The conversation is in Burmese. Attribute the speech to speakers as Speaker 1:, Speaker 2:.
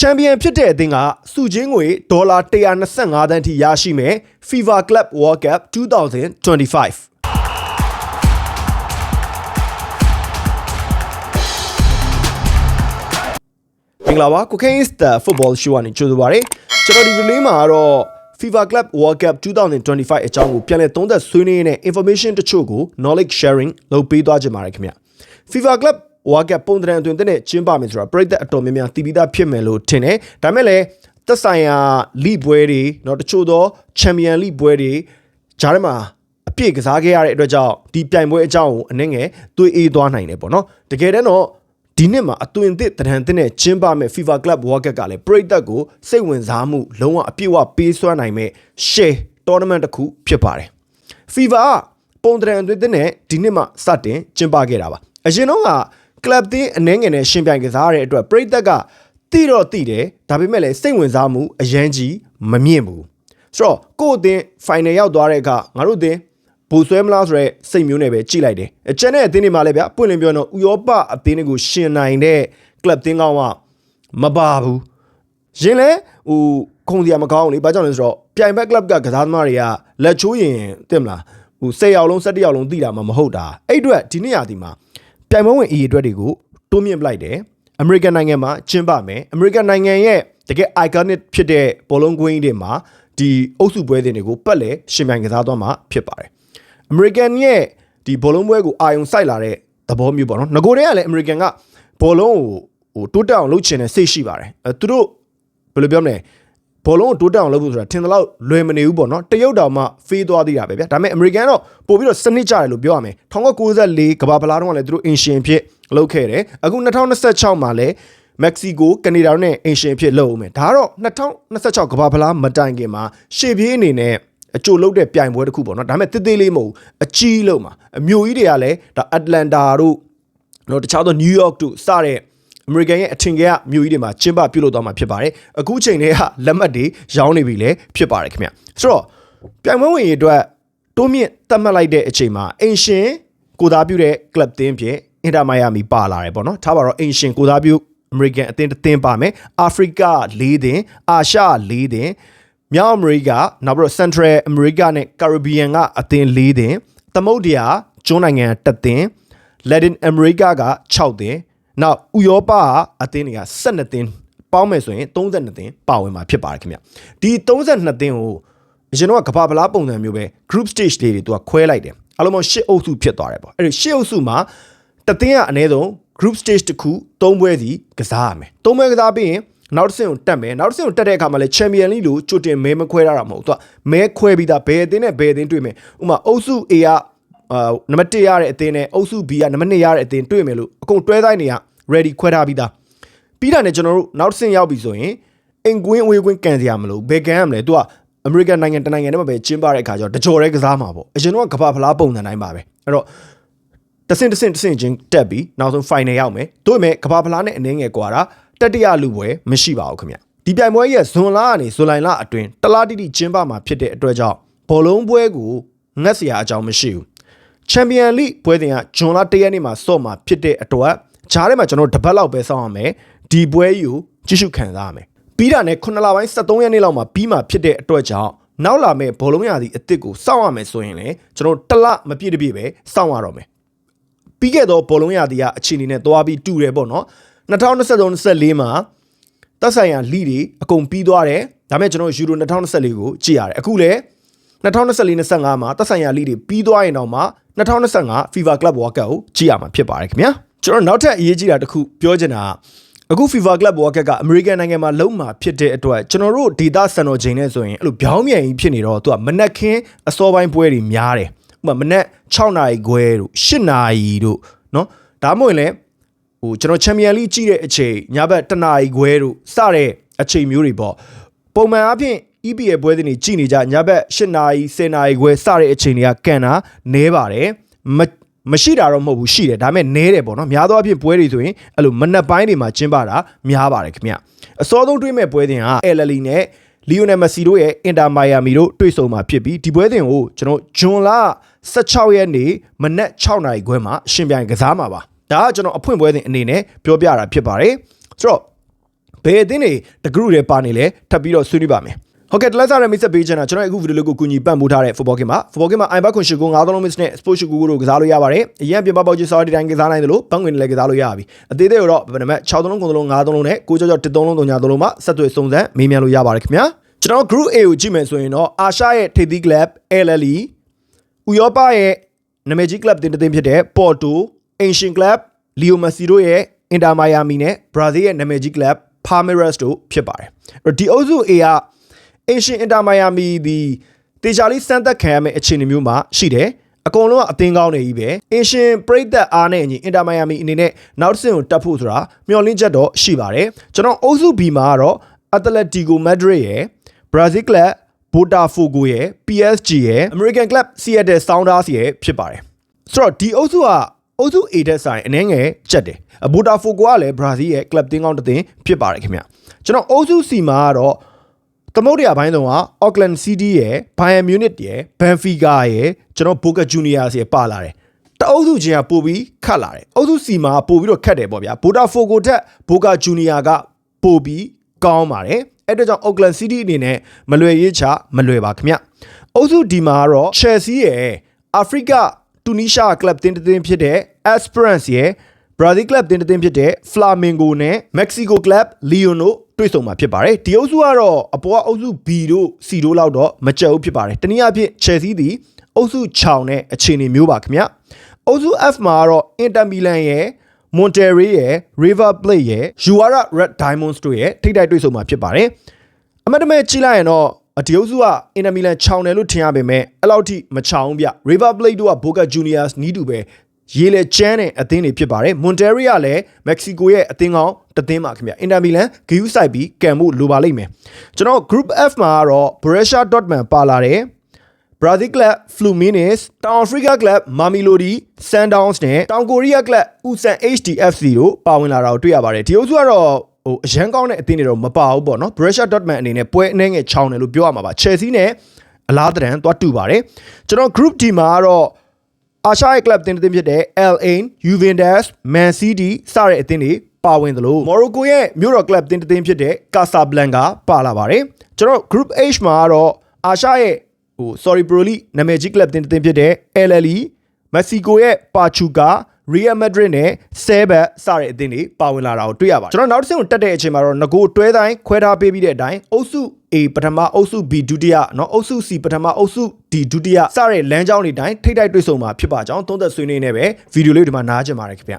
Speaker 1: ချန်ပီယံဖြစ်တဲ့အသင်းကစုချင်းငွေဒေါ်လာ125သန်းထိရရှိမယ် FIFA Club World Cup 2025မင်္ဂလာပါကိုကိန်းစတာ football show ကနေကြိုဆိုပါရစေကျွန်တော်ဒီဗီဒီယိုမှာကတော့ FIFA Club World Cup 2025အကြောင်းကိုပြန်လည်သုံးသပ်ဆွေးနွေးနေတဲ့ information တချို့ကို knowledge sharing လုပ်ပေးသွားကြပါရခင်ဗျ FIFA Club World Cup ပုံသဏ္ဍာန်အတွင်းတဲ့ကျင်းပမယ်ဆိုတာပြည်သက်အတော်များများသိပြီးသားဖြစ်မယ်လို့ထင်တယ်ဒါမဲ့လည်းသက်ဆိုင်ရာလိပွဲတွေเนาะတချို့သော Champion League ပွဲတွေဂျားထဲမှာအပြည့်ကစားခဲ့ရတဲ့အတွက်ကြောင့်ဒီပြိုင်ပွဲအကြောင်းကိုအနည်းငယ်တွေးအေးသွားနိုင်တယ်ပေါ့နော်တကယ်တမ်းတော့ဒီနှစ်မှာအသွင်သစ်တရန်သစ်နဲ့ကျင်းပမဲ့ FIFA Club World Cup ကလည်းပြည်သက်ကိုစိတ်ဝင်စားမှုလုံးဝအပြည့်အဝပေးစွမ်းနိုင်မဲ့ share tournament တစ်ခုဖြစ်ပါတယ် FIFA ကပုံတရံအတွင်းနဲ့ဒီနှစ်မှစတင်ကျင်းပခဲ့တာပါအရင်တော့က ကလပ်သင်းအနှဲငယ်နဲ့ရှင်ပြိုင်ကစားရတဲ့အတွက်ပြည်သက်ကတိတော့တိတယ်ဒါပေမဲ့လည်းစိတ်ဝင်စားမှုအရန်ကြီးမမြင့်ဘူးဆိုတော့ကို့အသင်း final ရောက်သွားတဲ့အခါငါတို့အသင်းဘူဆွဲမလားဆိုတဲ့စိတ်မျိုးနဲ့ပဲကြည့်လိုက်တယ်အကျန်တဲ့အသင်းတွေမှာလည်းဗျပွင့်လင်းပြောတော့ဥရောပအသင်းတွေကိုရှင်နိုင်တဲ့ကလပ်သင်းကောင်းကမပါဘူးရင်လဲဟိုခုံစရာမကောင်းဘူးလေဘာကြောင့်လဲဆိုတော့ပြိုင်ဘက်ကလပ်ကကစားသမားတွေကလက်ချိုးရင်တင်မလားဟို10ရောက်လုံး17ရောက်လုံးတိတာမှမဟုတ်တာအဲ့အတွက်ဒီနေ့ရာဒီမှာ ပြိုင်ပွဲဝင်အရေးအတွက်တွေကိုတိုးမြင့်ပလိုက်တယ်အမေရိကန်နိုင်ငံမှာကျင်းပမယ်အမေရိကန်နိုင်ငံရဲ့တကယ် iconic ဖြစ်တဲ့ဘောလုံးကွင်းတွေမှာဒီအုပ်စုပွဲစဉ်တွေကိုပတ်လဲရှင်ပြိုင်ကစားသွားမှာဖြစ်ပါတယ်အမေရိကန်ရဲ့ဒီဘောလုံးပွဲကိုအာယုံစိုက်လာတဲ့သဘောမျိုးပေါ့နော်ငကိုတည်းကလည်းအမေရိကန်ကဘောလုံးကိုဟိုတိုးတက်အောင်လုပ်ချင်တဲ့စိတ်ရှိပါတယ်အဲသူတို့ဘယ်လိုပြောမလဲ ဘောလုံးကိုတိုးတက်အောင်လုပ်ဖို့ဆိုတာထင်သလောက်လွယ်မနေဘူးပေါ့နော်တရုတ်တောင်မှဖေးသွားသေးတာပဲဗျာဒါပေမဲ့အမေရိကန်ကတော့ပို့ပြီးတော့စနစ်ကြတယ်လို့ပြောရမယ်1994ကမ္ဘာဖလားတုန်းကလည်းသူတို့အင်ရှင်ဖြစ်လုပ်ခဲ့တယ်အခု2026မှာလည်းမက္ကဆီကိုကနေဒါနဲ့အင်ရှင်ဖြစ်လုပ်ဦးမယ်ဒါကတော့2026ကမ္ဘာဖလားမတိုင်ခင်မှာရှေ့ပြေးအနေနဲ့အကျိုးလုပ်တဲ့ပြိုင်ပွဲတစ်ခုပေါ့နော်ဒါပေမဲ့တိတိလေးမဟုတ်အကြီးလုံးမှာအမျိုးကြီးတွေကလည်းဒါအတ္တလန်တာတို့တော့တခြားသောနယူးယောက်တို့စတဲ့ အမေရိကန်ရဲ့အထင်ကရမြို့ကြီးတွေမှာကျင်းပပြုလုပ်သွားမှာဖြစ်ပါတယ်အခုချိန်တွေကလက်မှတ်တွေရောင်းနေပြီလေဖြစ်ပါတယ်ခင်ဗျဆိုတော့ပြိုင်ပွဲဝင်ရေးအတွက်တိုးမြင့်သတ်မှတ်လိုက်တဲ့အချိန်မှာအင်ရှင်ကိုသားပြုတဲ့ club တင်းဖြစ်အင်တာမိုင်ယာမီပါလာတယ်ပေါ့နော်ထားပါတော့အင်ရှင်ကိုသားပြုအမေရိကန်အသင်းတစ်သင်းပါမယ်အာဖရိက၄သင်းအာရှ၄သင်းမြောက်အမေရိကနောက်ပြီးတော့ Central America နဲ့ Caribbean ကအသင်း၄သင်းသမုဒ္ဒရာကျွန်းနိုင်ငံတစ်သင်း Latin America က6သင်း နောက်ဥရောပကအသင်းတွေက12သင်းပေါင်းမယ်ဆိုရင်32သင်းပါဝင်မှာဖြစ်ပါတယ်ခင်ဗျဒီ32သင်းကိုအရင်တော့ကဘာဗလားပုံစံမျိုးပဲ group stage လေးတွေသူကခွဲလိုက်တယ်အလုံးစုံ10အုပ်စုဖြစ်သွားတယ်ပေါ့အဲ့ဒီ10အုပ်စုမှာတသင်းကအနည်းဆုံး group stage တစ်ခု၃ပွဲစီကစားရမယ်၃ပွဲကစားပြီးရင်နောက်တစ်ဆင့်ကိုတက်မယ်နောက်တစ်ဆင့်ကိုတက်တဲ့အခါမှာလဲ Champion League လို့ကြိုတင်မဲမခွဲရတာမဟုတ်သူကမဲခွဲပြီးသားဘယ်အသင်းနဲ့ဘယ်အသင်းတွေ့မယ်ဥပမာအုပ်စု A ကအာနံပါတ်1ရတဲ့အသင်းနဲ့အုပ်စု B ကနံပါတ်2ရတဲ့အသင်းတွေ့မယ်လို့အကုန်တွဲတိုင်းနေရ ready ခွဲထားပြီးသားပြီးတာနဲ့ကျွန်တော်တို့နောက်တစ်ဆင့်ရောက်ပြီဆိုရင်အင်ကွင်းအဝေးကွင်းကန်စရာမလိုဘယ်ကန်ရမလဲသူကအမေရိကန်နိုင်ငံတနိုင်ငံထဲမှာပဲကျင်းပတဲ့အခါကျတော့တကြော်ရဲကစားမှာပေါ့အရင်တော့ကဘာဖလားပုံစံတိုင်းပါပဲအဲ့တော့တဆင့်တဆင့်တဆင့်ချင်းတက်ပြီးနောက်ဆုံး final ရောက်မယ်တို့ပေမဲ့ကဘာဖလားနဲ့အနည်းငယ်ကွာတာတတိယလူပွဲမရှိပါဘူးခင်ဗျဒီပြိုင်ပွဲရဲ့ဇွန်လကနေဇူလိုင်လအတွင်းတလားတိတိကျင်းပမှာဖြစ်တဲ့အတွက်ကြောင့်ဘောလုံးပွဲကိုငတ်စရာအကြောင်းမရှိဘူးချန်ပီယံလိပွဲစဉ်ကဇွန်လ၁ရက်နေ့မှာဆော့မှာဖြစ်တဲ့အတွက် ဂျားထဲမှာကျွန်တော်တပတ်လောက်ပဲစောင့်ရမယ်ဒီပွဲယူကြည့်ရှုခံစားရမယ်ပြီးတာနဲ့9လပိုင်း73ရက်နေ့လောက်မှာပြီးမှဖြစ်တဲ့အတွက်ကြောင့်နောက်လာမဲ့ဘောလုံးရာသီအစ်စ်ကိုစောင့်ရမယ်ဆိုရင်လည်းကျွန်တော်တလမပြည့်တပြည့်ပဲစောင့်ရတော့မယ်ပြီးခဲ့သောဘောလုံးရာသီကအခြေအနေနဲ့သွားပြီးတူတယ်ပေါ့နော်2023-24မှာသက်ဆိုင်ရာလိတွေအကုန်ပြီးသွားတယ်ဒါပေမဲ့ကျွန်တော်ယူရို2024ကိုကြည့်ရတယ်အခုလည်း2024-25မှာသက်ဆိုင်ရာလိတွေပြီးသွားရင်တော့မှ2025 FIFA Club World Cup ကိုကြည့်ရမှာဖြစ်ပါတယ်ခင်ဗျာ ကျွန်တော်နောက်ထပ်အရေးကြီးတာတစ်ခုပြောချင်တာအခု FIFA Club World Cup ကအမေရိကန်နိုင်ငံမှာလုံးမှာဖြစ်တဲ့အတွက်ကျွန်တော်တို့ဒေတာစံတော်ချိန်နဲ့ဆိုရင်အဲ့လိုပြောင်းမြန်ကြီးဖြစ်နေတော့သူကမနက်ခင်းအစောပိုင်းပွဲတွေများတယ်ဥပမာမနက်6နာရီခွဲတို့8နာရီတို့เนาะဒါမှမဟုတ်လည်းဟိုကျွန်တော်ချန်ပီယံလိကြည့်တဲ့အချိန်ညဘက်တနာရီခွဲတို့စတဲ့အချိန်မျိုးတွေပေါ့ပုံမှန်အားဖြင့် EPL ပွဲတွေကြည့်နေကြညဘက်8နာရီ10နာရီခွဲစတဲ့အချိန်တွေကကန်တာနဲပါတယ်မ မရှိတာတော့မဟုတ်ဘူးရှိတယ်ဒါပေမဲ့နဲတယ်ပေါ့နော်များသောအားဖြင့်ပွဲတွေဆိုရင်အဲ့လိုမနက်ပိုင်းတွေမှာကျင်းပတာများပါတယ်ခင်ဗျအစောဆုံးတွေးမဲ့ပွဲစဉ်က LL နဲ့လီယိုနယ်မက်ဆီတို့ရဲ့အင်တာမိုင်ယာမီတို့တွေ့ဆုံမှာဖြစ်ပြီးဒီပွဲစဉ်ကိုကျွန်တော်ဂျွန်လ16ရက်နေ့မနက်6နာရီခွဲမှာရှင်ပြိုင်ကစားမှာပါဒါကကျွန်တော်အဖွင့်ပွဲစဉ်အနေနဲ့ပြောပြတာဖြစ်ပါတယ်ဆိုတော့ဘဘယ်အသင်းတွေတကရုတွေပါနေလဲထပ်ပြီးတော့ဆွေးနွေးပါမယ် ဟုတ်ကဲ့တလက်စားရမိတ်ဆက်ပေးချင်တာကျွန်တော်အခုဗီဒီယိုလေးကိုကူညီပံ့ပိုးထားတဲ့ football game မှာ football game မှာ iBet ခွန်ရှိကို9လုံး miss နဲ့ sport ရှိကိုကိုတို့ကစားလို့ရပါတယ်အရင်ပြပပေါက်ကြီးစောဒီတိုင်းကစားနိုင်တယ်လို့ဘန်းဝင်လည်းကစားလို့ရပြီအသေးသေးတော့ဗနမက်6လုံး9လုံး9လုံးနဲ့9ကြောကြော1လုံး3လုံး3လုံးမှာဆက်သွယ်စုံစမ်းမေးမြန်းလို့ရပါတယ်ခင်ဗျာကျွန်တော် group A ကိုကြည့်မယ်ဆိုရင်တော့အာရှရဲ့ထိပ်သီး club LLE ဥရောပရဲ့နာမည်ကြီး club တင်တစ်သိမ်းဖြစ်တဲ့ Porto Ancient Club Leo Messi တို့ရဲ့ Inter Miami နဲ့ Brazil ရဲ့နာမည်ကြီး club Palmeiras တို့ဖြစ်ပါတယ်အဲ့တော့ဒီအုပ်စု A က Ancient Inter Miami ဒီတေချာလေးစမ်းသက်ခံရမယ့်အခြေအနေမျိုးမှာရှိတယ်အကုန်လုံးကအသင်းကောင်းနေကြီးပဲ Asian ပရိသတ်အားနဲ့အညီ Inter Miami အနေနဲ့နောက်တစ်ဆင့်ကိုတက်ဖို့ဆိုတာမျှော်လင့်ချက်တော့ရှိပါတယ်ကျွန်တော်အုပ်စု B မှာကတော့ Atletico Madrid ရဲ့ Brazil Club Botafogo ရဲ့ PSG ရဲ့ American Club Seattle Sounders ရဲ့ဖြစ်ပါတယ်ဆိုတော့ဒီအုပ်စုကအုပ်စု A တက်ဆိုင်အနည်းငယ်ကြက်တယ် Botafogo ကလည်း Brazil ရဲ့ club တင်းကောင်းတစ်သင်းဖြစ်ပါတယ်ခင်ဗျကျွန်တော်အုပ်စု C မှာကတော့ သမုဒ္ဒရာဘိုင်းဆောင်က Auckland City ရဲ့ Bayern Munich ရဲ့ Benfica ရဲ့ကျွန်တော် Boca Juniors ရဲ့ပါလာတယ်တအုပ်စုချင်းကပို့ပြီးခတ်လာတယ်အုပ်စု C မှာပို့ပြီးတော့ခတ်တယ်ပေါ့ဗျာ Botafogo တက် Boca Junior ကပို့ပြီးကောင်းပါတယ်အဲ့ဒါကြောင့် Auckland City အနေနဲ့မလွယ်ရေးချမလွယ်ပါခင်ဗျအုပ်စု D မှာကတော့ Chelsea ရဲ့အာဖရိကတူနီးရှားကလပ်တင်းတစ်တင်းဖြစ်တဲ့ Esperance ရဲ့ Brazil club တင်းတစ်တင်းဖြစ်တဲ့ Flamengo နဲ့ Mexico club Leon တို့တွေ့ဆုံမှာဖြစ်ပါတယ်ဒီအုပ်စုကတော့အပေါ်ကအုပ်စု B တို့ C တို့လောက်တော့မကြက်ဘူးဖြစ်ပါတယ်တနည်းအားဖြင့် Chelsea သည်အုပ်စု6နဲ့အခြေအနေမျိုးပါခင်ဗျအုပ်စု F မှာကတော့ Inter Milan ရဲ့ Monterrey ရဲ့ River Plate ရဲ့ Uara Red Diamonds တို့ရဲ့ထိပ်တိုက်တွေ့ဆုံမှာဖြစ်ပါတယ်အမတ်တမဲ့ကြည့်လိုက်ရင်တော့ဒီအုပ်စုကအင်တာမီလန်ခြောင်တယ်လို့ထင်ရပေမဲ့အဲ့လောက်ထိမခြောင်ဘူးဗျ River Plate တို့က Boca Juniors နီးတူပဲ ရေလေချမ်းတဲ့အသင်းတွေဖြစ်ပါတယ် Monterrey ကလည်း Mexico ရဲ့အသင်းကောင်းတစ်သင်းပါခင်ဗျ Inter Milan ဂယူးဆိုင်ပြီးကန်မှုလိုပါလိမ့်မယ်ကျွန်တော် Group F မှာကတော့ Borussia Dortmund ပါလာတယ် Brazil Club Fluminense တောင် Africa Club Mamelodi Sundowns နဲ့တောင်ကိုရီးယား Club Ulsan HDFC တို့ပါဝင်လာတာကိုတွေ့ရပါတယ်ဒီအုပ်စုကတော့ဟိုအရန်ကောင်းတဲ့အသင်းတွေတော့မပါဘူးပေါ့နော် Borussia Dortmund အနေနဲ့ပွဲအနှဲငယ်ချောင်းတယ်လို့ပြောရမှာပါ Chelsea နဲ့အလားတရန်သွားတူပါတယ်ကျွန်တော် Group D မှာကတော့ အာရှရဲ့ club တင်တဲ့ဖြစ်တဲ့ LA, Juventus, Man City စတဲ့အသင်းတွေပါဝင်သလို Morocco ရဲ့မြို့တော် club တင်တဲ့ဖြစ်တဲ့ Casablanca ပါလာပါတယ်ကျွန်တော် Group H မှာကတော့အာရှရဲ့ဟို sorry broly နာမည်ကြီး club တင်တဲ့ဖြစ်တဲ့ LLE မက္ကဆီကိုရဲ့ Pachuca Real Madrid နဲ့ Celta စတဲ့အသင်းတွေပါဝင်လာတာကိုတွေ့ရပါတယ်ကျွန်တော်နောက်တစ်ဆင့်ကိုတက်တဲ့အချိန်မှာတော့ငကိုတွဲတိုင်းခွဲထားပေးပြီးတဲ့အတိုင်းအုပ်စု A ပထမအုပ်စု B ဒုတိယเนาะအုပ်စု C ပထမအုပ်စု D ဒုတိယစတဲ့လမ်းကြောင်းတွေတိုင်းထိတ်တိုက်တွေ့ဆုံမှာဖြစ်ပါကြောင်းသုံးသက်ဆွေးနွေးနေပဲဗီဒီယိုလေးဒီမှာနားကြင်ပါတယ်ခင်ဗျ